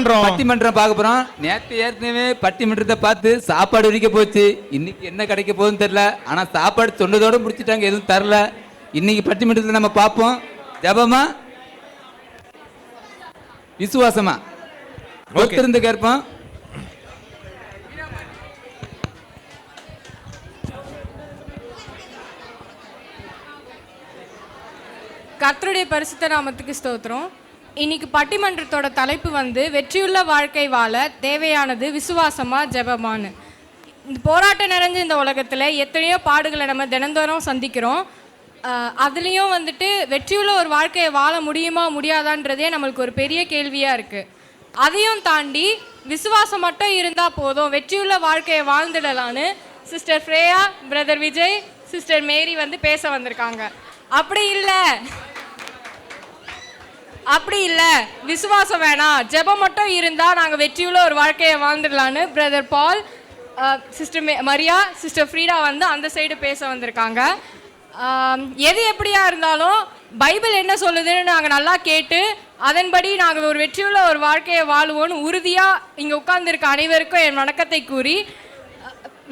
பட்டிமன்றம். பட்டிமன்றம் பார்க்க போறோம். நேத்து ஏற்கனவே பட்டிமன்றத்தை பார்த்து சாப்பாடு வரைக்கும் போச்சு. இன்னைக்கு என்ன கிடைக்க போகுதுன்னு தெரியல. ஆனா சாப்பாடு தொண்டதோட முடிச்சிட்டாங்க. எதுவும் தரல. இன்னைக்கு பட்டிமன்றத்தில் நம்ம பார்ப்போம். ஜபமா? விசுவாசமா? ஒருத்தருந்து கேட்போம். கர்த்தருடைய பரிசுத்த நாமத்துக்கு ஸ்தோத்திரம். இன்னைக்கு பட்டிமன்றத்தோட தலைப்பு வந்து வெற்றியுள்ள வாழ்க்கை வாழ தேவையானது விசுவாசமா ஜெபமானு. இந்த போராட்டம் நிறைஞ்ச இந்த உலகத்தில் எத்தனையோ பாடுகளை நம்ம தினந்தோறும் சந்திக்கிறோம். அதுலேயும் வந்துட்டு வெற்றியுள்ள ஒரு வாழ்க்கையை வாழ முடியுமா முடியாதான்றதே நம்மளுக்கு ஒரு பெரிய கேள்வியாக இருக்குது அதையும் தாண்டி விசுவாசம் மட்டும் இருந்தால் போதும் வெற்றியுள்ள வாழ்க்கையை வாழ்ந்துடலான்னு sister Freya brother Vijay sister Mary வந்து பேச வந்திருக்காங்க. அப்படி இல்லை. அப்படி இல்லை. விசுவாசம் வேணாம். ஜெபம் மட்டும் இருந்தால் நாங்கள் வெற்றியுள்ள ஒரு வாழ்க்கையை வாழ்ந்துடலான்னு brother Paul sister May Maria sister Frida வந்து அந்த சைடு பேச வந்திருக்காங்க. எது எப்படியா இருந்தாலும் பைபிள் என்ன சொல்லுதுன்னு நாங்கள் நல்லா கேட்டு அதன்படி நாங்கள் ஒரு வெற்றியுள்ள ஒரு வாழ்க்கையை வாழுவோன்னு உறுதியாக இங்கே உட்கார்ந்துருக்க அனைவருக்கும் என் வணக்கத்தை கூறி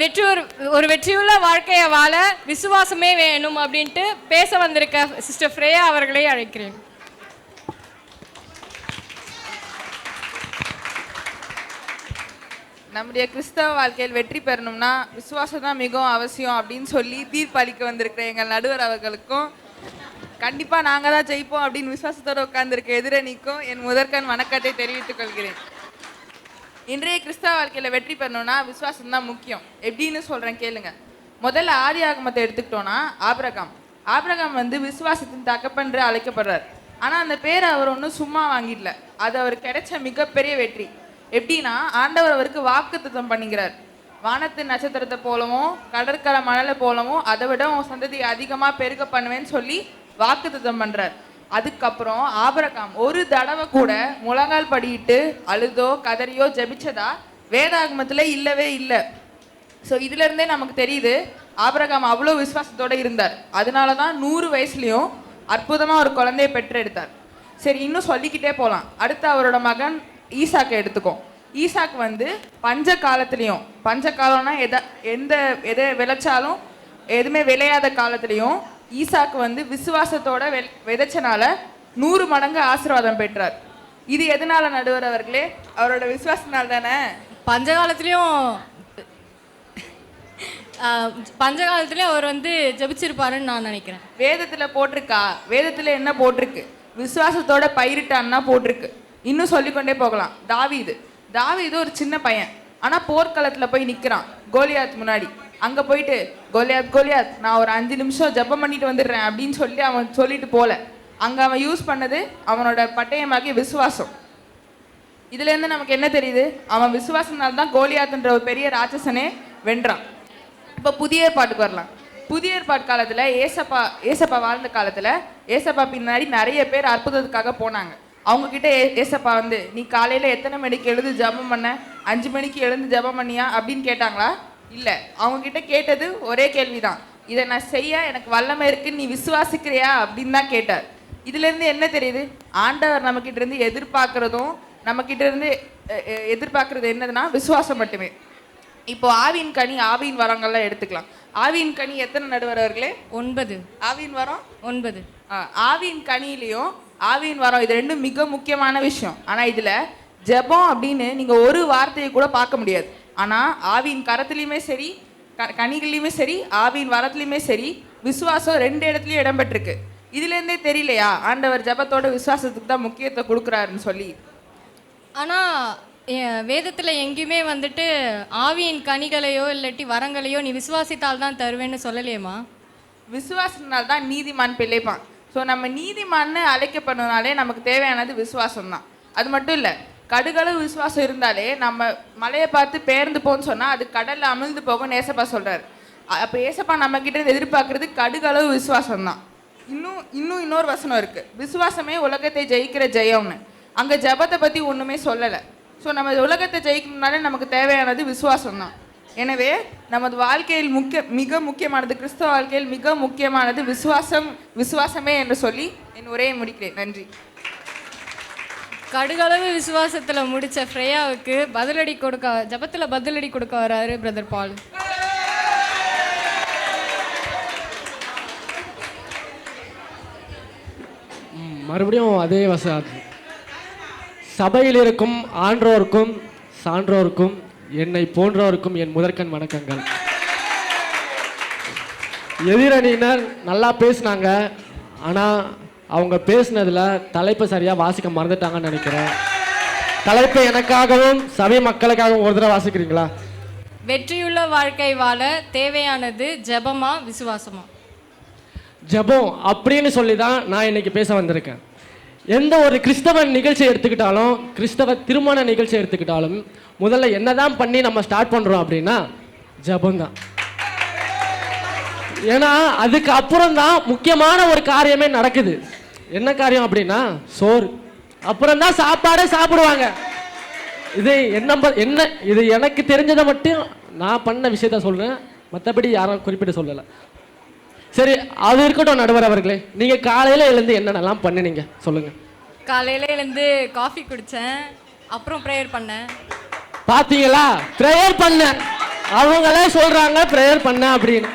வெற்றி ஒரு ஒரு வெற்றியுள்ள வாழ்க்கையை வாழ விசுவாசமே வேணும் அப்படின்ட்டு பேச வந்திருக்க சிஸ்டர் ஃப்ரேயா அவர்களை அழைக்கிறேன். நம்முடைய கிறிஸ்தவ வாழ்க்கையில் வெற்றி பெறணும்னா விசுவாசம் தான் மிகவும் அவசியம் அப்படின்னு சொல்லி தீர்ப்பளிக்க வந்திருக்கிற எங்கள் நடுவர் அவர்களுக்கும் கண்டிப்பாக நாங்கள் தான் ஜெயிப்போம் அப்படின்னு விசுவாசத்தோடு உட்கார்ந்துருக்க எதிரணிக்கும் என் முதற்கண் வணக்கத்தை தெரிவித்துக் கொள்கிறேன். இன்றைய கிறிஸ்தவ வாழ்க்கையில் வெற்றி பெறணும்னா விசுவாசம் தான் முக்கியம். எப்படின்னு சொல்கிறேன் கேளுங்க. முதல்ல ஆதி ஆகமத்தை எடுத்துக்கிட்டோன்னா ஆபிரகாம். ஆபிரகாம் வந்து விசுவாசத்தின் தகப்பன்று அழைக்கப்படுறார். ஆனால் அந்த பேரை அவர் ஒன்றும் சும்மா வாங்கிடல. அது அவர் கிடைச்ச மிகப்பெரிய வெற்றி. எப்படின்னா ஆண்டவர் அவருக்கு வாக்கு வாக்குத்தத்தம் பண்ணிக்கிறார். வானத்து நட்சத்திரத்தை போலவும் கடற்கரை மணலை போலவும் அதை விட உன் சந்ததி அதிகமாக பெருக பண்ணுவேன்னு சொல்லி வாக்கு வாக்குத்தத்தம் பண்ணுறார் அதுக்கப்புறம் ஆபரகாம் ஒரு தடவை கூட முழங்கால் படியிட்டு அழுதோ கதறியோ ஜெபிச்சதா வேதாகமத்தில் இல்லவே இல்லை. ஸோ இதுலேருந்தே நமக்கு தெரியுது ஆபரகாம் அவ்வளோ விசுவாசத்தோடு இருந்தார். அதனால தான் நூறு வயசுலேயும் அற்புதமாக ஒரு குழந்தையை பெற்றெடுத்தார். சரி இன்னும் சொல்லிக்கிட்டே போகலாம் அடுத்து அவரோட மகன் ஈசாக்கை எடுத்துக்கோம் ஈசாக் வந்து பஞ்ச காலத்துலேயும் பஞ்ச காலம்னா எதை எந்த எதை விளைச்சாலும் எதுவுமே விளையாத காலத்துலேயும் ஈசாக்கு வந்து விசுவாசத்தோட வெ விதைச்சனால நூறு மடங்கு ஆசீர்வாதம் பெற்றார். இது எதனால நடுவர் அவர்களே? அவரோட விசுவாசத்தினால தானே? பஞ்சகாலத்துலேயும் பஞ்சகாலத்துலேயும் அவர் வந்து ஜெபிச்சிருப்பாருன்னு நான் நினைக்கிறேன். வேதத்துல போட்டிருக்கா? வேதத்துல என்ன போட்டிருக்கு? விசுவாசத்தோட பயிரிட்டான்னா போட்டிருக்கு. இன்னும் சொல்லிக்கொண்டே போகலாம். தாவீது. தாவீது ஒரு சின்ன பையன். ஆனால் போர்க்களத்தில் போய் நிற்கிறான் கோலியாத் முன்னாடி. அங்கே போயிட்டு கோலியாத் கோலியாத் நான் ஒரு அஞ்சு நிமிஷம் ஜெபம் பண்ணிட்டு வந்துடுறேன் அப்படின்னு சொல்லி அவன் சொல்லிட்டு போல. அங்கே அவன் யூஸ் பண்ணது அவனோட பட்டயமாகிய விசுவாசம். இதுலேருந்து நமக்கு என்ன தெரியுது? அவன் விசுவாசனால தான் கோலியாத்துன்ற ஒரு பெரிய ராட்சசனே வென்றான். இப்போ புதிய ஏற்பாட்டுக்கு வரலாம். புதிய ஏற்பாட்டு காலத்தில் ஏசப்பா ஏசப்பா வாழ்ந்த காலத்தில் ஏசப்பா பின்னாடி நிறைய பேர் அற்புதத்துக்காக போனாங்க. அவங்க கிட்ட ஏ- ஏசப்பா வந்து நீ காலையில எத்தனை மணிக்கு எழுந்து ஜெபம் பண்ண? அஞ்சு மணிக்கு எழுந்து ஜெபம் பண்ணியா? அப்படின்னு கேட்டாங்களா? இல்ல. அவங்க கிட்ட கேட்டது ஒரே கேள்விதான். இதை நான் செய்ய எனக்கு வல்லமை இருக்குன்னு நீ விசுவாசிக்கிறியா? அப்படின்னு தான் கேட்டார். இதுல இருந்து என்ன தெரியுது? ஆண்டவர் நம்ம கிட்ட இருந்து எதிர்பார்க்கறதும் நம்ம கிட்ட இருந்து எதிர்பார்க்கறது என்னதுன்னா விசுவாசம் மட்டுமே. இப்போ ஆவின் கனி ஆவின் வரங்கள்லாம் எடுத்துக்கலாம். ஆவின் கனி எத்தனை நடுவரவர்களே? ஒன்பது. ஆவின் வரம்? ஒன்பது. ஆ, ஆவின் கனியிலையும் ஆவின் வரம் இது ரெண்டும் மிக முக்கியமான விஷயம். ஆனா இதுல ஜெபம் அப்படின்னு நீங்க ஒரு வார்த்தையை கூட பார்க்க முடியாது. ஆனா ஆவின் கரத்துலயுமே சரி க- கனிகள்லயுமே சரி ஆவின் வரத்துலயுமே சரி விசுவாசம் ரெண்டு இடத்துலயும் இடம்பெற்றிருக்கு. இதுல இருந்தே தெரியலையா? ஆண்டவர் ஜெபத்தோட விசுவாசத்துக்கு தான் முக்கியத்துவம் கொடுக்குறாருன்னு சொல்லி. ஆனால் வேதத்தில் எங்கேயுமே வந்துட்டு ஆவியின் கனிகளையோ இல்லாட்டி வரங்களையோ நீ விசுவாசித்தால் தான் தருவேன்னு சொல்லலையேம்மா? விசுவாசத்தினால் தான் நீதிமான் பிழைப்பான். ஸோ நம்ம நீதிமான்னு அழைக்கப்படுறதுனாலே நமக்கு தேவையானது விசுவாசம் தான் அது மட்டும் இல்லை கடுகளவு விசுவாசம் இருந்தாலே நம்ம மலையை பார்த்து பேர்ந்து போன்னு சொன்னால் அது கடலில் அமிழ்ந்து போகும்னு ஏசப்பா சொல்கிறார் அப்போ ஏசப்பா நம்ம கிட்ட இருந்து எதிர்பார்க்கறது கடுகளவு விசுவாசம் தான் இன்னும் இன்னும் இன்னொரு வசனம் இருக்குது விசுவாசமே உலகத்தை ஜெயிக்கிற ஜெயம்னு. அங்கே ஜெபத்தை பற்றி ஒன்றுமே சொல்லலை. ஸோ நம்ம உலகத்தை ஜெயிக்கணும்னாலே நமக்கு தேவையானது விசுவாசம் தான் எனவே நமது வாழ்க்கையில் முக்கிய மிக முக்கியமானது கிறிஸ்தவ வாழ்க்கையில் மிக முக்கியமானது விசுவாசம் விசுவாசமே என்று சொல்லி என் உரையை முடிக்கிறேன். நன்றி. கடுகளவு விசுவாசத்துல முடிச்ச ஃப்ரேயாவுக்கு பதிலடி கொடுக்க ஜபத்துல பதிலடி கொடுக்க வராரு பிரதர் பால். மறுபடியும் அதே வசனம் சபையில் இருக்கும் ஆன்றோருக்கும் சான்றோருக்கும் என்னை போன்றோருக்கும் என் முதற்கண் வணக்கங்கள். எதிரணியினர் நல்லா பேசினாங்க. ஆனால் அவங்க பேசினதில் தலைப்பை சரியாக வாசிக்க மறந்துட்டாங்கன்னு நினைக்கிறேன். தலைப்பை எனக்காகவும் சபை மக்களுக்காகவும் ஒரு தடவை வாசிக்கிறீங்களா? வெற்றியுள்ள வாழ்க்கை வாழ தேவையானது ஜெபமா விசுவாசமா? ஜெபம் அப்படின்னு சொல்லி தான் நான் இன்னைக்கு பேச வந்திருக்கேன். எந்த ஒரு கிறிஸ்தவ நிகழ்ச்சி எடுத்துக்கிட்டாலும் கிறிஸ்தவ திருமண நிகழ்ச்சி எடுத்துக்கிட்டாலும் முதல்ல என்னதான் பண்ணி நம்ம ஸ்டார்ட் பண்றோம் அப்படின்னா ஜபந்தான் ஏன்னா அதுக்கு அப்புறம் தான் முக்கியமான ஒரு காரியமே நடக்குது. என்ன காரியம் அப்படின்னா சோறு. அப்புறம் தான் சாப்பாடே சாப்பிடுவாங்க. இது என்ன என்ன இது எனக்கு தெரிஞ்சதை மட்டும் நான் பண்ண விஷயத்த சொல்றேன். மற்றபடி யாரும் குறிப்பிட்டு சொல்லலை. சரி அது இருக்கட்டும் நடுவர் அவர்களே. நீங்க காலையில எழுந்து என்னென்னலாம் பண்ணுனீங்க? சொல்லுங்க. காலையில எழுந்து காஃபி குடிச்சேன். அப்புறம் ப்ரேயர் பண்ணேன். பாத்தீங்களா? ப்ரேயர் பண்ண அவங்களே சொல்றாங்க ப்ரேயர் பண்ண அப்படின்னு.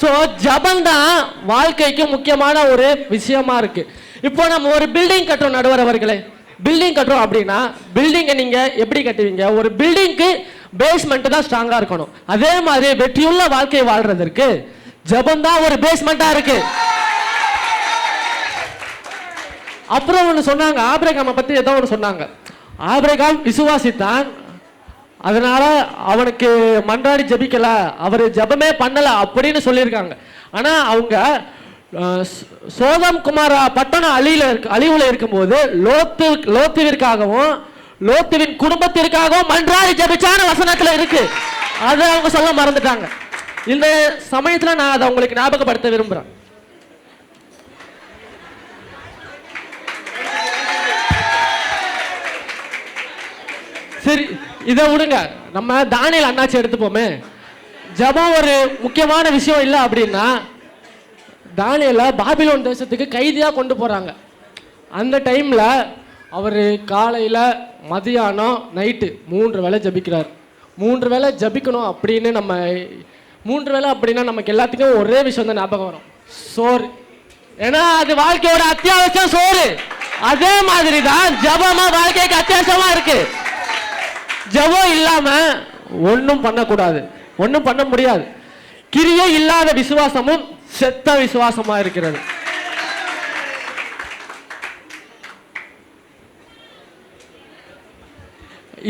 ஸோ ஜபம் தான் வாழ்க்கைக்கு முக்கியமான ஒரு விஷயமா இருக்கு. இப்போ நம்ம ஒரு பில்டிங் கட்டுறோம் நடுவர் அவர்களே. பில்டிங் கட்டுறோம் அப்படின்னா பில்டிங்கை நீங்க எப்படி கட்டுவீங்க? ஒரு பில்டிங்க்கு பேஸ்மெண்ட் தான் ஸ்ட்ராங்கா இருக்கணும். அதே மாதிரி வெற்றியுள்ள வாழ்க்கை வாழ்றதற்கு ஜபம் தான் ஒரு பேஸ்மெண்டா இருக்கு. அப்புறம் ஒன்று சொன்னாங்க ஆபிரகாமை பத்தி ஏதோ ஒன்று சொன்னாங்க. ஆபிரகாம் விசுவாசித்தான். அதனால அவனுக்கு மன்றாடி ஜபிக்கல அவர் ஜெபமே பண்ணல அப்படின்னு சொல்லியிருக்காங்க. ஆனா அவங்க சோதம் குமாரா பட்டணம் அழியில இருக்கு அழிவுல இருக்கும்போது லோத்து லோத்துவிற்காகவும் லோத்துவின் குடும்பத்திற்காகவும் மன்றாடி ஜெபிச்சான வசனத்துல இருக்கு. அதை அவங்க சொல்ல மறந்துட்டாங்க. இந்த சமயத்துல நான் அதை உங்களுக்கு ஞாபகப்படுத்த விரும்புறேன். சரி இதை விடுங்க. நம்ம தானியல் அண்ணாச்சி எடுத்துப்போமே. ஜபம் ஒரு முக்கியமான விஷயம் இல்லை அப்படின்னா தானியலை பாபிலோன் தேசத்துக்கு கைதியாக கொண்டு போகிறாங்க அந்த டைமில் அவர் காலையில் மதியானம் நைட்டு மூன்று வேளை ஜபிக்கிறார். மூன்று வேளை ஜபிக்கணும் அப்படின்னு நம்ம மூன்று வேலை அப்படின்னா நமக்கு எல்லாத்துக்கும் ஒரே விஷயம் தான் ஞாபகம் வரும். சோறு. ஏன்னா அது வாழ்க்கையோட அத்தியாவசியம் சோறு. அதே மாதிரி தான் ஜபமா வாழ்க்கைக்கு அத்தியாவசியமா இருக்கு. ஜெபம் இல்லாம ஒன்றும் பண்ணக்கூடாது. ஒன்றும் பண்ண முடியாது. கிரியை இல்லாத விசுவாசமும் செத்த விசுவாசமா இருக்கிறது.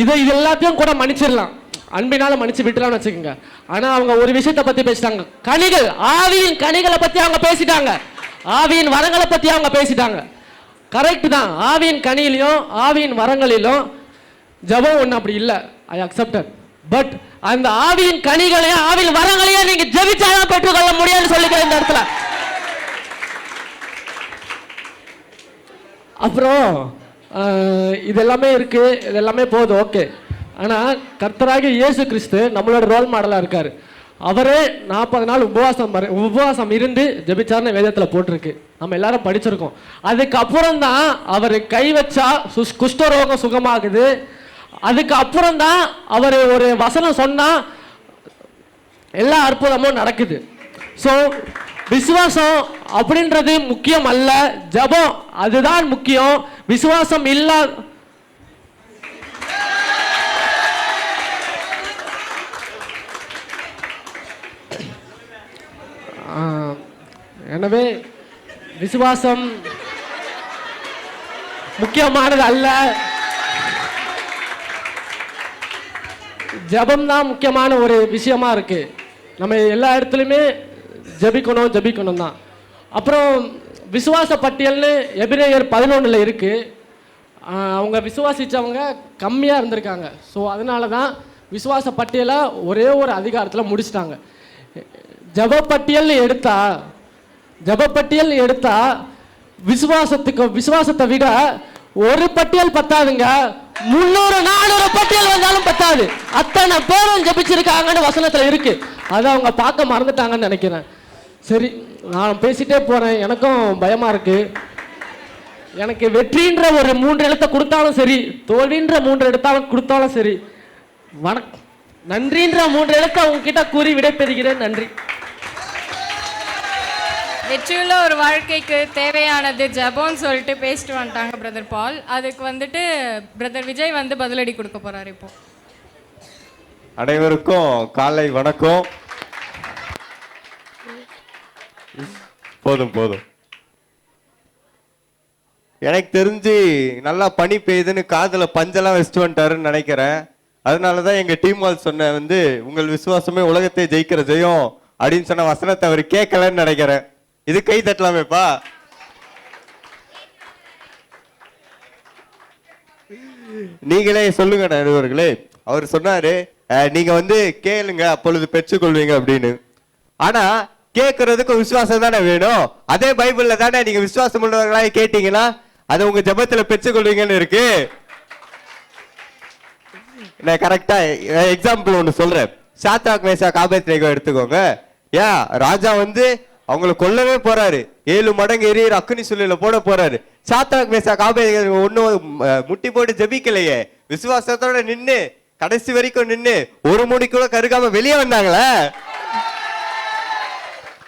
இதை இது எல்லாத்தையும் கூட மன்னிச்சிடலாம். அன்பினால மன்னிச்சு விட்டுலாம்னு வச்சுக்கோங்க. ஆனா அவங்க ஒரு விஷயத்தை பத்தி பேசிட்டாங்க. கனிகள் ஆவியின் கனிகளை பத்தி அவங்க பேசிட்டாங்க. ஆவியின் வரங்களை பத்தி அவங்க பேசிட்டாங்க. கரெக்ட் தான். ஆவியின் கனியிலையும் ஆவியின் வரங்களிலும் ஜெபம் ஒன்று அப்படி இல்லை. ஐ அக்செப்டட் பட் அந்த ஆவியின் கனிகளையும் ஆவியின் வரங்களையும் நீங்க ஜெபிச்சாதான் பெற்றுக்கொள்ள முடியாதுன்னு சொல்லிக்கிறேன் இந்த இடத்துல. அப்புறம் இதெல்லாமே இது எல்லாமே இருக்கு. இது எல்லாமே போதும். ஓகே ஆனால் கர்த்தராக இயேசு கிறிஸ்து நம்மளோட ரோல் மாடலாக இருக்கார். அவரே நாற்பது நாள் உபவாசம் உபவாசம் இருந்து ஜெபிச்சார்னு வேதத்தில் போட்டிருக்கு. நம்ம எல்லாரும் படிச்சிருக்கோம். அதுக்கப்புறம் தான் அவர் கை வச்சா சுஸ்- குஷ்டரோகம் சுகமாகுது. அதுக்கு அப்புறம் தான் அவர் ஒரு வசனம் சொன்னால் எல்லா அற்புதமும் நடக்குது. ஸோ விசுவாசம் அப்படின்றது முக்கியம் அல்ல. ஜெபம் அதுதான் முக்கியம். விசுவாசம் இல்லா எனவே விசுவாசம் முக்கியமானது அல்ல. ஜெபம் தான் முக்கியமான ஒரு விஷயமா இருக்கு. நம்ம எல்லா இடத்துலையுமே ஜெபிக்கணும் ஜெபிக்கணும் தான். அப்புறம் விசுவாச பட்டியல்னு எபிரேயர் பதினொன்றில் இருக்கு. அவங்க விசுவாசித்தவங்க கம்மியாக இருந்திருக்காங்க. ஸோ அதனால தான் விசுவாச பட்டியலை ஒரே ஒரு அதிகாரத்தில் முடிச்சிட்டாங்க. ஜெபப்பட்டியல்னு எடுத்தா ஜபப்பட்டியல் எடுத்தா விசுவாசத்துக்கு விசுவாசத்தை விட ஒரு பட்டியல் பத்தாதுங்க. முன்னூறு நானூறு பட்டியல் வந்தாலும் பத்தாது. அத்தனை பேரும் ஜெபிச்சிருக்காங்கன்னு வசனத்துல இருக்கு. அதை அவங்க பார்க்க மறந்துட்டாங்கன்னு நினைக்கிறேன். சரி நான் பேசிட்டே போறேன். எனக்கும் பயமா இருக்கு. எனக்கு வெற்றின்ற ஒரு மூன்று எழுத்தை கொடுத்தாலும் சரி தோல்வின்ற மூன்று எழுத்தாலும் கொடுத்தாலும் சரி வணக்கம் நன்றின்ற மூன்று எழுத்தை உங்ககிட்ட கூறி விடைபெறுகிறேன். நன்றி. வெற்றியுள்ள ஒரு வாழ்க்கைக்கு தேவையானது ஜபோன்னு சொல்லிட்டு பேசிட்டு வந்துட்டாங்க பிரதர் பால். அதுக்கு வந்துட்டு பிரதர் விஜய் வந்து பதிலடி கொடுக்க போறாரு இப்போ. அனைவருக்கும் காலை வணக்கம். போதும் போதும். எனக்கு தெரிஞ்சு நல்லா பனி பெய்யுதுன்னு காதில் பஞ்செல்லாம் வச்சுட்டு வந்துட்டாருன்னு நினைக்கிறேன். அதனால தான் எங்கள் டீம் வால் சொன்ன வந்து உங்கள் விசுவாசமே உலகத்தை ஜெயிக்கிற ஜெயம் அப்படின்னு சொன்ன வசனத்தை அவர் கேட்கலன்னு நினைக்கிறேன். இது கை தட்டலாமேப்பா. நீங்களே சொல்லுங்க நடுவர்களே அவர் சொன்னாரு நீங்க வந்து கேளுங்க அப்பொழுது பெற்றுக்கொள்வீங்க அப்படின்னு. ஆனா கேட்கறதுக்கு விசுவாசம் தானே வேணும். அதே பைபிள்ல தானே நீங்க விசுவாசம் உள்ளவர்களாக கேட்டீங்கன்னா அதை உங்க ஜபத்துல பெற்றுக்கொள்வீங்கன்னு இருக்கு. நான் கரெக்டா எக்ஸாம்பிள் ஒன்று சொல்றேன். சாத்தா மேசா காபத்ரேகோ எடுத்துக்கோங்க. ஏன் ராஜா வந்து அவங்கள கொல்லவே போறாரு. ஏழு மடங்கு எரியிற அக்னி சுள்ளில போட போறாரு. சாத்தா மேசா காபத்ரேகோ ஒன்னும் முட்டி போட்டு ஜெபிக்கலையே. விசுவாசத்தோட நின்னு கடைசி வரைக்கும் நின்னு ஒரு முடி கூட கருகாம வெளியே வந்தாங்களே?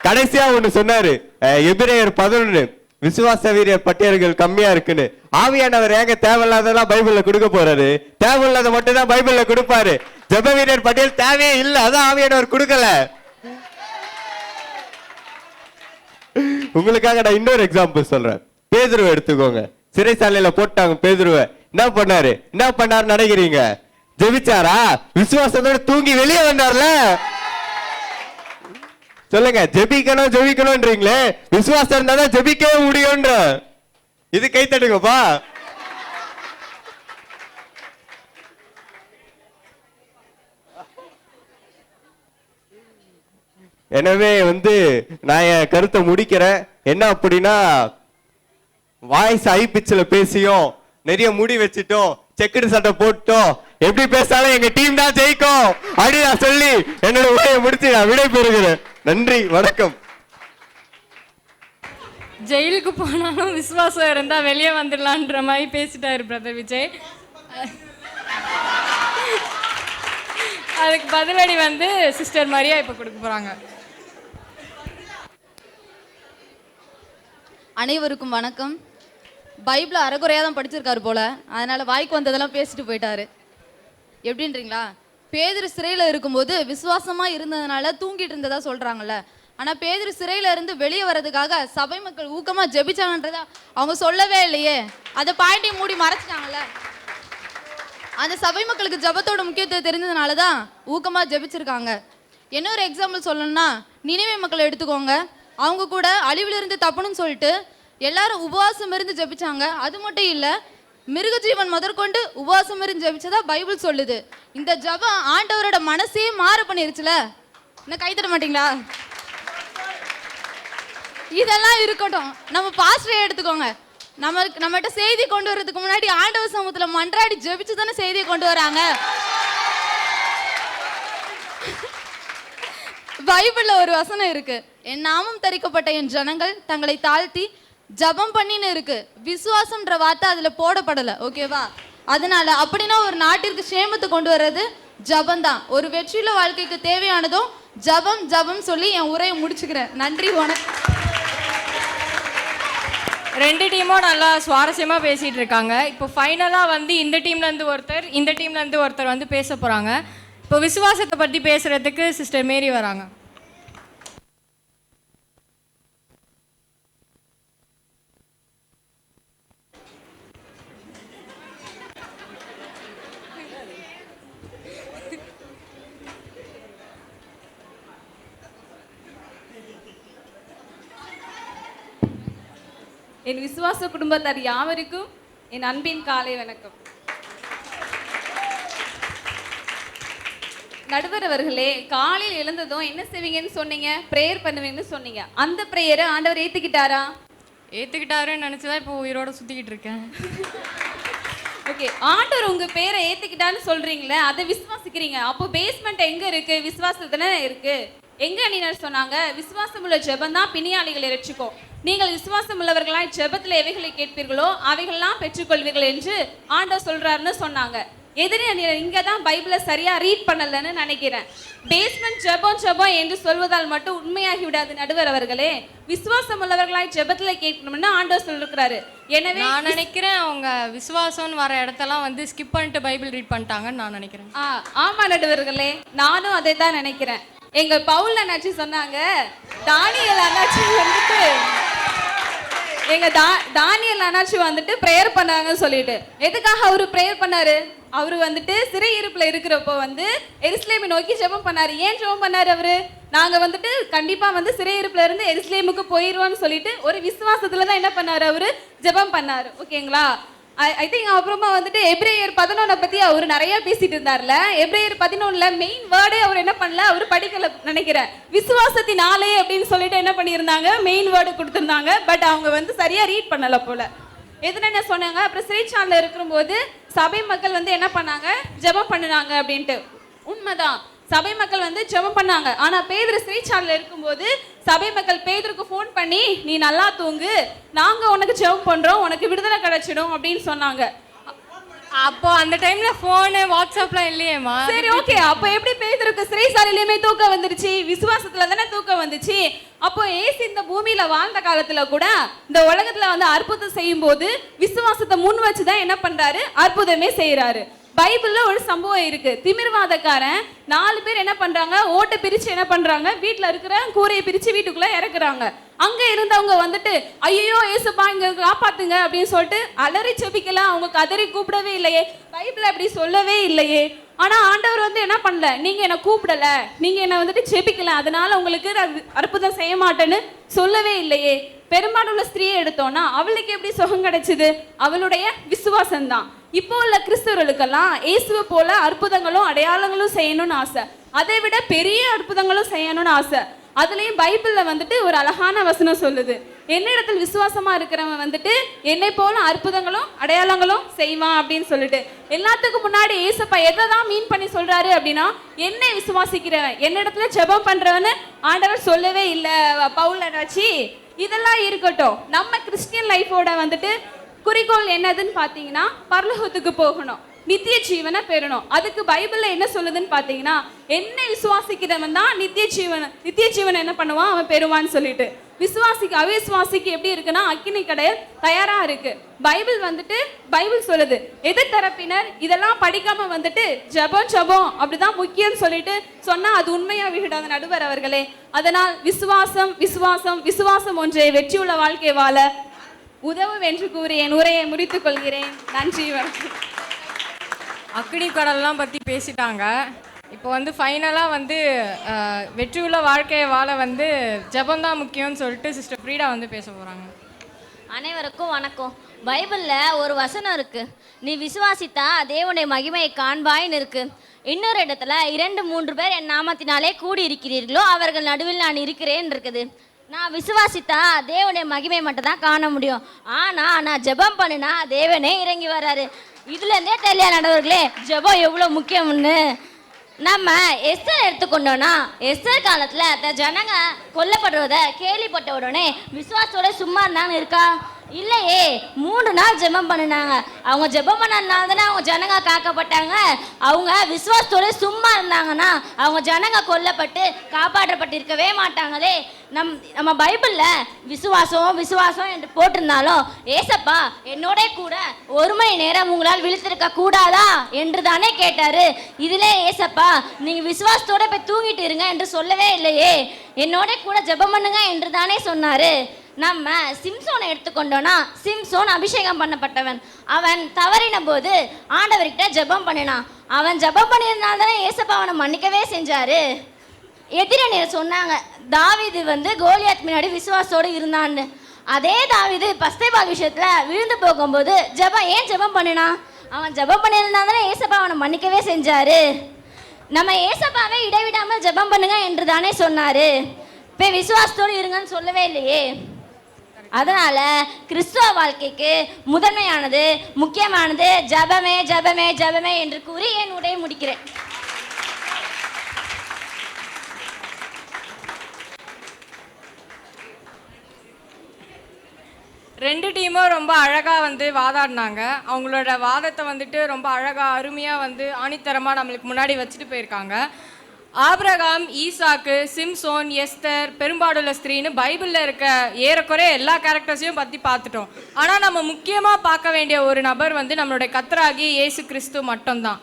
கடைசியா ஒண்ணு சொன்னாரு எபிரேயர் பதினொன்னு விசுவாச வீரர் பட்டியல்கள் கம்மியா இருக்குன்னு. ஆவியானவர் ஏங்க தேவையில்லாததெல்லாம் பைபிள்ல கொடுக்க போறாரு? தேவையில்லாத மட்டும்தான் பைபிள்ல கொடுப்பாரு. ஜப வீரர் பட்டியல் தேவையே இல்லை அதான் ஆவியானவர் கொடுக்கல. உங்களுக்காக நான் இன்னொரு எக்ஸாம்பிள் சொல்றேன். பேதுருவை எடுத்துக்கோங்க. சிறைச்சாலையில போட்டாங்க பேதுருவை. என்ன பண்ணாரு? என்ன பண்ணாரு நினைக்கிறீங்க? ஜெபிச்சாரா? விசுவாசத்தோட தூங்கி வெளியே வந்தார்ல. சொல்லுங்க ஜெபிக்கணும் ஜெபிக்கணும்ன்றீங்களே? விசுவாசம் இருந்தா தான் ஜெபிக்கவே முடியும்ன்ற. இது கை எனவே வந்து நான் என் கருத்தை முடிக்கிறேன். என்ன அப்படின்னா வாய்ஸ் ஹை பிச்சில் பேசியும் நிறைய முடி வச்சுட்டோம் செக்குடு சட்டை போட்டோம் எப்படி பேசினாலும் எங்க டீம் தான் ஜெயிக்கும். அப்படி நான் சொல்லி என்னோட உரையை முடிச்சு நான் விடை பெறுகிறேன். நன்றி வணக்கம். ஜெயிலுக்கு போனாலும் விசுவாசம் இருந்தா வெளியே வந்துடலான்ற மாதிரி பேசிட்டாரு பிரதர் விஜய். அதுக்கு பதிலடி வந்து சிஸ்டர் மரியா இப்போ கொடுக்க போறாங்க. அனைவருக்கும் வணக்கம். பைபிளை அறகுறையாக தான் படிச்சிருக்காரு போல. அதனால் வாய்க்கு வந்ததெல்லாம் பேசிட்டு போயிட்டாரு. எப்படின்றீங்களா? பேதுரு சிறையில் இருக்கும்போது விசுவாசமாக இருந்ததுனால தூங்கிட்டு இருந்ததா சொல்கிறாங்கல்ல ஆனால் பேதிரு சிறையில் இருந்து வெளியே வர்றதுக்காக சபை மக்கள் ஊக்கமாக ஜெபிச்சாங்கன்றதா அவங்க சொல்லவே இல்லையே. அதை பாயிண்டி மூடி மறைச்சிட்டாங்கல்ல. அந்த சபை மக்களுக்கு ஜெபத்தோட முக்கியத்துவம் தெரிஞ்சதுனால தான் ஊக்கமாக ஜெபிச்சிருக்காங்க இன்னொரு எக்ஸாம்பிள் சொல்லணும்னா நினைவே மக்களை எடுத்துக்கோங்க. அவங்க கூட அழிவிலிருந்து தப்பணும்னு சொல்லிட்டு எல்லாரும் உபவாசம் இருந்து ஜெபிச்சாங்க. அது மட்டும் இல்லை மிருக ஜீவன் முதற்கொண்டு உபவாசம் இருந்து ஜெபிச்சதா பைபிள் சொல்லுது. இந்த ஜெபம் ஆண்டவரோட மனசையே மாற பண்ணிருச்சுல? என்ன கை மாட்டீங்களா? இதெல்லாம் இருக்கட்டும். நம்ம பாஸ்டரை எடுத்துக்கோங்க. நமக்கு நம்மகிட்ட செய்தி கொண்டு வர்றதுக்கு முன்னாடி ஆண்டவர் சமூகத்தில் மன்றாடி ஜெபிச்சு தானே செய்தியை கொண்டு வராங்க. பைபிள்ல ஒரு வசனம் இருக்கு. என் நாமம் தரிக்கப்பட்ட என் ஜனங்கள் தங்களை தாழ்த்தி ஜெபம் பண்ணின்னு இருக்கு. விசுவாசம்ன்ற வார்த்தை அதுல போடப்படல. ஓகேவா அதனால அப்படின்னா ஒரு நாட்டிற்கு சேமத்தை கொண்டு வர்றது ஜபம் தான் ஒரு வெற்றியுள்ள வாழ்க்கைக்கு தேவையானதும் ஜபம் ஜபம் சொல்லி என் உரையை முடிச்சுக்கிறேன். நன்றி வணக்கம். ரெண்டு டீமும் நல்லா சுவாரஸ்யமாக பேசிகிட்டு இருக்காங்க. இப்போ ஃபைனலாக வந்து இந்த டீம்லேருந்து ஒருத்தர் இந்த டீம்லேருந்து ஒருத்தர் வந்து பேச போகிறாங்க இப்போ விசுவாசத்தை பற்றி பேசுகிறதுக்கு சிஸ்டர் மேரி வராங்க. என் விசுவாச குடும்பத்தார் யாவருக்கும் என் அன்பின் காலை வணக்கம். நடுவர் அவர்களே காலையில் எழுந்ததும் என்ன செய்வீங்கன்னு சொன்னீங்க? ப்ரேயர் பண்ணுவீங்கன்னு சொன்னீங்க. அந்த ப்ரேயரை ஆண்டவர் ஏத்துக்கிட்டாரா? ஏத்துக்கிட்டாருன்னு நினைச்சுதான் இப்போ உயிரோட சுத்திக்கிட்டு இருக்கேன். ஓகே ஆண்டவர் உங்க பேரை ஏத்துக்கிட்டான்னு சொல்றீங்களே அதை விசுவாசிக்கிறீங்க. அப்போ பேஸ்மெண்ட் எங்க இருக்கு? விசுவாசத்துல இருக்கு. எங்க நீங்க சொன்னாங்க விசுவாசம் உள்ள ஜெபம் தான் பிணியாளிகளை ரட்சிக்கும். நீங்கள் விசுவாசம் உள்ளவர்களாய் ஜெபத்தில் எவைகளை கேட்பீர்களோ அவைகளெல்லாம் பெற்றுக்கொள்வீர்கள் என்று ஆண்டவர் சொல்றாருன்னு சொன்னாங்க. எதிரி இங்க தான் பைபிளை சரியா ரீட் பண்ணலன்னு நினைக்கிறேன். பேஸ்மெண்ட் ஜெபம் ஜெபம் என்று சொல்வதால் மட்டும் உண்மையாகி விடாது நடுவர் அவர்களே. விசுவாசம் உள்ளவர்களாய் ஜெபத்துல கேட்கணும்னு ஆண்டவர் சொல்லிருக்கிறாரு. எனவே நான் நினைக்கிறேன் அவங்க விசுவாசம்னு வர இடத்தெல்லாம் வந்து ஸ்கிப் பண்ணிட்டு பைபிள் ரீட் பண்ணிட்டாங்கன்னு நான் நினைக்கிறேன். ஆ ஆமா நடுவர்களே. நானும் அதை தான் நினைக்கிறேன். எங்க பவுல் அண்ணாச்சி சொன்னாங்க தானியல் அண்ணாச்சி வந்துட்டு எங்க தா தானியல் அண்ணாச்சி வந்துட்டு ப்ரேயர் பண்ணாங்கன்னு சொல்லிட்டு. எதுக்காக அவரு ப்ரேயர் பண்ணாரு? அவரு வந்துட்டு சிறையிருப்புல இருக்கிறப்போ வந்து எருசலேமை நோக்கி ஜெபம் பண்ணாரு. ஏன் ஜெபம் பண்ணாரு அவரு? நாங்க வந்துட்டு கண்டிப்பா வந்து சிறையிருப்புல இருந்து எருசலேமுக்கு போயிருவோம்னு சொல்லிட்டு ஒரு விசுவாசத்துல தான் என்ன பண்ணாரு அவரு? ஜெபம் பண்ணாரு. ஓகேங்களா? ஐ திங்க் அப்புறமா வந்துட்டு எப்ரேயர் பதினொன்னை பத்தி அவர் நிறைய பேசிட்டு இருந்தார்ல எப்ரேயர் பதினொன்னுல மெயின் வேர்டே அவர் என்ன பண்ணல? அவர் படிக்கல நினைக்கிறேன். விசுவாசத்தினாலே அப்படின்னு சொல்லிட்டு என்ன பண்ணியிருந்தாங்க? மெயின் வேர்டு கொடுத்துருந்தாங்க. பட் அவங்க வந்து சரியா ரீட் பண்ணல போல. எதுனா என்ன சொன்னாங்க? அப்புறம் சிறைச்சாலில் இருக்கும்போது சபை மக்கள் வந்து என்ன பண்ணாங்க? ஜெபம் பண்ணினாங்க அப்படின்ட்டு. உண்மைதான். சபை மக்கள் வந்து ஜெபம் பண்ணாங்க. ஆனா பேதர் சிறைச்சாலையில் இருக்கும்போது சபை மக்கள் பேதருக்கு ஃபோன் பண்ணி நீ நல்லா தூங்கு. நாங்க உனக்கு ஜெபம் பண்றோம். உனக்கு விடுதலை கிடைச்சிடும். அப்படின்னு சொன்னாங்க. அப்போ அந்த டைம்ல ஃபோனு வாட்ஸ்அப்லாம் இல்லையேம்மா? சரி ஓகே. அப்ப எப்படி பேதருக்கு சிறைசாலையிலுமே தூக்கம் வந்துருச்சு? விசுவாசத்துல தானே தூக்கம் வந்துச்சு? அப்போ ஏசு இந்த பூமியில வாழ்ந்த காலத்துல கூட இந்த உலகத்துல வந்து அற்புதம் செய்யும் போது விசுவாசத்தை முன் வச்சு தான் என்ன பண்றாரு? அற்புதமே செய்யறாரு பைபிள்ல ஒரு சம்பவம் இருக்கு. திமிர்வாதக்காரன் நாலு பேர் என்ன பண்றாங்க? ஓட்டை பிரிச்சு என்ன பண்றாங்க? வீட்டில் இருக்கிற கூரையை பிரிச்சு வீட்டுக்குள்ள இறக்குறாங்க. அங்க இருந்தவங்க வந்துட்டு ஐயோ ஏசப்பா இங்க காப்பாத்துங்க அப்படின்னு சொல்லிட்டு அலறி செபிக்கலாம் அவங்க கதறி கூப்பிடவே இல்லையே. பைபிள் அப்படி சொல்லவே இல்லையே. ஆனா ஆண்டவர் வந்து என்ன பண்ணல? நீங்க என்ன கூப்பிடல. நீங்க என்ன வந்துட்டு செபிக்கல. அதனால உங்களுக்கு அற்புதம் செய்ய மாட்டேன்னு சொல்லவே இல்லையே. பெரும்பாலும் உள்ள ஸ்திரீயை எடுத்தோம்னா அவளுக்கு எப்படி சுகம் கிடைச்சது? அவளுடைய விசுவாசம் தான் இப்போ உள்ள கிறிஸ்தவர்களுக்கெல்லாம் இயேசுவை போல அற்புதங்களும் அடையாளங்களும் செய்யணும்னு ஆசை. அதை விட பெரிய அற்புதங்களும் செய்யணும்னு ஆசை. அதுலயும் பைபிள்ல வந்துட்டு ஒரு அழகான வசனம் சொல்லுது. என்னிடத்தில் விசுவாசமா இருக்கிறவன் வந்துட்டு என்னை போல அற்புதங்களும் அடையாளங்களும் செய்வான் அப்படின்னு சொல்லிட்டு. எல்லாத்துக்கும் முன்னாடி ஏசப்பா எதை தான் மீன் பண்ணி சொல்றாரு அப்படின்னா என்னை விசுவாசிக்கிறவன் என்னிடத்துல ஜெபம் பண்ணுறவன்னு ஆண்டவர் சொல்லவே இல்லை. பவுல் அடாச்சி இதெல்லாம் இருக்கட்டும். நம்ம கிறிஸ்டியன் லைஃபோட வந்துட்டு குறிக்கோள் என்னதுன்னு பார்த்தீங்கன்னா பரலோகத்துக்கு போகணும். நித்திய ஜீவனை பெறணும். அதுக்கு பைபிள்ல என்ன சொல்லுதுன்னு பார்த்தீங்கன்னா என்னை விசுவாசிக்கிறவன் தான் நித்திய ஜீவன் நித்திய ஜீவனை என்ன பண்ணுவான்? அவன் பெறுவான்னு சொல்லிட்டு. விசுவாசிக்கு அவிசுவாசிக்கு எப்படி இருக்குன்னா அக்கினி கடையல் தயாரா இருக்கு. பைபிள் வந்துட்டு பைபிள் சொல்லுது எதிர்த்தரப்பினர் இதெல்லாம் படிக்காம வந்துட்டு ஜபம் ஜபம் அப்படிதான் முக்கியம்னு சொல்லிட்டு சொன்னா அது உண்மையா விடாத நடுவர் அவர்களே. அதனால் விசுவாசம் விசுவாசம் விசுவாசம் ஒன்றை வெற்றியுள்ள வாழ்க்கை வாழ உதவும் என்று கூறி என் உரையை முடித்துக் கொள்கிறேன். நன்றி வணக்கம். அக்னி கடல்லாம் பற்றி பேசிட்டாங்க. இப்போ வந்து ஃபைனலாக வந்து வெற்றியுள்ள வாழ்க்கையை வாழ வந்து ஜெபம்தான் முக்கியம்னு சொல்லிட்டு சிஸ்டர் ஃப்ரீடா வந்து பேச போகிறாங்க அனைவருக்கும் வணக்கம். பைபிளில் ஒரு வசனம் இருக்கு. நீ விசுவாசித்தா தேவனுடைய மகிமையை காண்பாயின்னு இருக்கு. இன்னொரு இடத்துல இரண்டு மூன்று பேர் என் நாமத்தினாலே கூடி இருக்கிறீர்களோ அவர்கள் நடுவில் நான் இருக்கிறேன் இருக்குது. நான் விசுவாசித்தா தேவனுடைய மகிமை மட்டும் தான் காண முடியும். ஆனால் நான் ஜெபம் பண்ணினா தேவனே இறங்கி வராரு. இதுலேருந்தே தெரியல நடுவர்களே ஜெபம் எவ்வளோ முக்கியம்னு. நம்ம எஸ்தர் எடுத்துக்கொண்டோம்னா எஸ்தர் காலத்தில் அந்த ஜனங்க கொல்லப்படுறத கேள்விப்பட்ட உடனே விசுவாசோட சும்மா இருந்தான்னு இருக்கா? இல்லையே மூணு நாள் ஜெபம் பண்ணினாங்க. அவங்க ஜெபம் பண்ணனால தானே அவங்க ஜனங்க காக்கப்பட்டாங்க. அவங்க விசுவாசத்தோட சும்மா இருந்தாங்கன்னா அவங்க ஜனங்க கொல்லப்பட்டு காப்பாற்றப்பட்டிருக்கவே மாட்டாங்களே. நம் நம்ம பைபிளில் விசுவாசம் விசுவாசம் என்று போட்டிருந்தாலும் ஏசப்பா என்னோட கூட ஒரு மணி நேரம் உங்களால் விழித்திருக்க கூடாதா என்று தானே கேட்டாரு. இதிலே ஏசப்பா நீங்கள் விசுவாசத்தோட போய் தூங்கிட்டு இருங்க என்று சொல்லவே இல்லையே. என்னோட கூட ஜெபம் பண்ணுங்க என்று தானே சொன்னாரு. நம்ம சிம்சோனை எடுத்துக்கொண்டோம்னா சிம்சோன் அபிஷேகம் பண்ணப்பட்டவன். அவன் தவறின போது ஆண்டவர்கிட்ட ஜெபம் பண்ணினான். அவன் ஜெபம் பண்ணியிருந்தால் தானே ஏசப்பா அவனை மன்னிக்கவே செஞ்சாரு. எதிரணியர் சொன்னாங்க தாவிது வந்து கோலியாத் முன்னாடி விசுவாசோடு இருந்தான்னு. அதே தாவிது பஸ்தேபால் விஷயத்தில் விழுந்து போகும்போது ஜெபம் ஏன் ஜெபம் பண்ணினான்? அவன் ஜெபம் பண்ணியிருந்தா தானே ஏசப்பா அவனை மன்னிக்கவே செஞ்சாரு. நம்ம ஏசப்பாவை இடைவிடாமல் ஜெபம் பண்ணுங்க என்று தானே சொன்னார். இப்போ விசுவாசத்தோடு இருங்கன்னு சொல்லவே இல்லையே. அதனால கிறிஸ்துவ வாழ்க்கைக்கு முதன்மையானது முக்கியமானது ஜபமே ஜபமே ஜபமே என்று கூறி என் உடையை முடிக்கிறேன். ரெண்டு டீமும் ரொம்ப அழகாக வந்து வாதாடினாங்க. அவங்களோட வாதத்தை வந்துட்டு ரொம்ப அழகாக அருமையாக வந்து ஆணித்தரமாக நம்மளுக்கு முன்னாடி வச்சுட்டு போயிருக்காங்க. ஆபிரகாம் ஈசாக்கு சிம்சோன் எஸ்தர் பெரும்பாடுள்ள ஸ்திரீன்னு பைபிளில் இருக்க ஏறக்குறைய எல்லா கேரக்டர்ஸையும் பற்றி பார்த்துட்டோம். ஆனால் நம்ம முக்கியமாக பார்க்க வேண்டிய ஒரு நபர் வந்து நம்மளுடைய கத்தராகி இயேசு கிறிஸ்து மட்டும்தான்.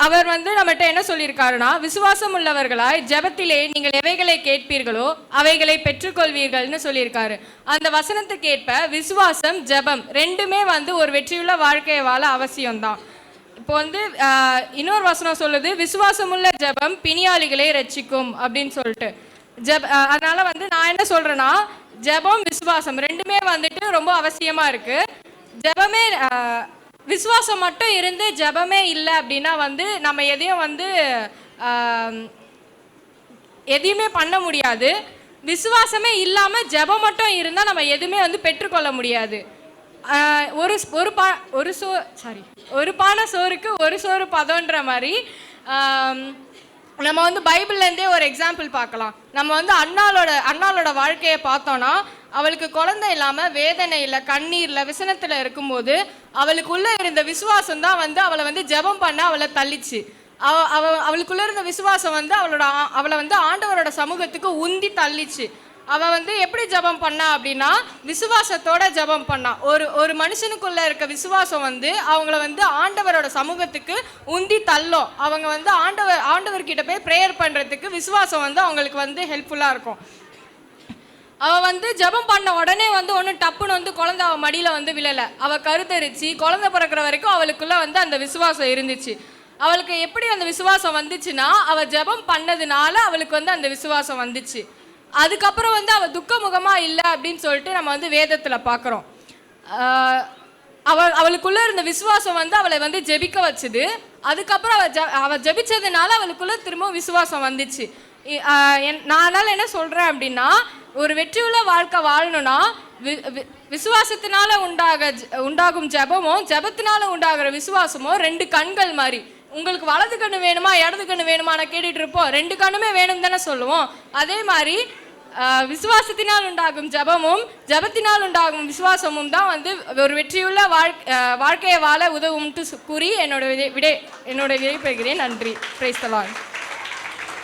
அவர் வந்து நம்மகிட்ட என்ன சொல்லியிருக்காருன்னா விசுவாசம் உள்ளவர்களாய் ஜெபத்திலே நீங்கள் எவைகளை கேட்பீர்களோ அவைகளை பெற்றுக்கொள்வீர்கள்னு சொல்லியிருக்காரு. அந்த வசனத்துக்கு ஏற்ப விசுவாசம் ஜெபம் ரெண்டுமே வந்து ஒரு வெற்றியுள்ள வாழ்க்கையை வாழ அவசியம்தான். இப்போ வந்து இன்னொரு வசனம் சொல்லுது விசுவாசமுள்ள ஜெபம் பிணியாளிகளை ரட்சிக்கும் அப்படின்னு சொல்லிட்டு. ஜெப அதனால வந்து நான் என்ன சொல்றேன்னா ஜெபம் விசுவாசம் ரெண்டுமே வந்துட்டு ரொம்ப அவசியமா இருக்கு. ஜெபமே விசுவாசம் மட்டும் இருந்து ஜெபமே இல்லை அப்படின்னா வந்து நம்ம எதையும் வந்து எதையுமே பண்ண முடியாது. விசுவாசமே இல்லாமல் ஜெபம் மட்டும் இருந்தால் நம்ம எதுவுமே வந்து பெற்றுக்கொள்ள முடியாது. ஒரு ஒரு பா ஒரு சோ சாரி ஒரு பானை சோறுக்கு ஒரு சோறு பதம்ன்ற மாதிரி நம்ம வந்து பைபிள்லேருந்தே ஒரு எக்ஸாம்பிள் பார்க்கலாம். நம்ம வந்து அண்ணாலோட அண்ணாலோட வாழ்க்கையை பார்த்தோன்னா அவளுக்கு குழந்தை இல்லாமல் வேதனையில் கண்ணீரில் விசனத்தில் இருக்கும்போது அவளுக்குள்ளே இருந்த விசுவாசம் தான் வந்து அவளை வந்து ஜெபம் பண்ண அவளை தள்ளிச்சு. அவ அவ அவளுக்குள்ளே இருந்த விசுவாசம் வந்து அவளோட அவளை வந்து ஆண்டவரோட சமூகத்துக்கு உந்தி தள்ளிச்சு. அவன் வந்து எப்படி ஜெபம் பண்ணா அப்படின்னா விசுவாசத்தோட ஜெபம் பண்ணா. ஒரு ஒரு மனுஷனுக்குள்ள இருக்க விசுவாசம் வந்து அவங்கள வந்து ஆண்டவரோட சமூகத்துக்கு உந்தி தள்ளும். அவங்க வந்து ஆண்டவர் ஆண்டவர்கிட்ட போய் ப்ரேயர் பண்ணுறதுக்கு விசுவாசம் வந்து அவங்களுக்கு வந்து ஹெல்ப்ஃபுல்லாக இருக்கும். அவள் வந்து ஜெபம் பண்ண உடனே வந்து ஒன்று டப்புன்னு வந்து குழந்தை அவள் மடியில் வந்து விழலை. அவள் கருத்தரிச்சு குழந்தை பிறக்கிற வரைக்கும் அவளுக்குள்ளே வந்து அந்த விசுவாசம் இருந்துச்சு. அவளுக்கு எப்படி அந்த விசுவாசம் வந்துச்சுன்னா அவள் ஜெபம் பண்ணதுனால அவளுக்கு வந்து அந்த விசுவாசம் வந்துச்சு. அதுக்கப்புறம் வந்து அவள் துக்கமுகமாக இல்லை அப்படின்னு சொல்லிட்டு நம்ம வந்து வேதத்தில் பார்க்குறோம் அவள் அவளுக்குள்ளே இருந்த விசுவாசம் வந்து அவளை வந்து ஜெபிக்க வச்சுது. அதுக்கப்புறம் அவள் ஜ அவள் ஜெபிச்சதுனால அவளுக்குள்ளே திரும்பவும் விசுவாசம் வந்துச்சு. என்- நான் என்ன சொல்கிறேன் அப்படின்னா ஒரு வெற்றியுள்ள வாழ்க்கை வாழணும்னா வி- விசுவாசத்தினால உண்டாக ஜ- உண்டாகும் ஜெபமும் ஜபத்தினால உண்டாகிற விசுவாசமும் ரெண்டு கண்கள் மாதிரி உங்களுக்கு வலது கண்ணு வேணுமா இடது கண்ணு வேணுமா நான் கேட்டுட்டு இருப்போம். ரெண்டு கண்ணுமே வேணும் தானே சொல்லுவோம். அதே மாதிரி விசுவாசத்தினால் உண்டாகும் ஜெபமும் ஜெபத்தினால் உண்டாகும் விசுவாசமும் தான் வந்து ஒரு வெற்றியுள்ள வாழ் வாழ்க்கையை வாழ உதவும்ட்டு சு- கூறி என்னோட விடை விடை என்னோட விடைபெறுகிறேன். நன்றி. பிரைஸ்தலான்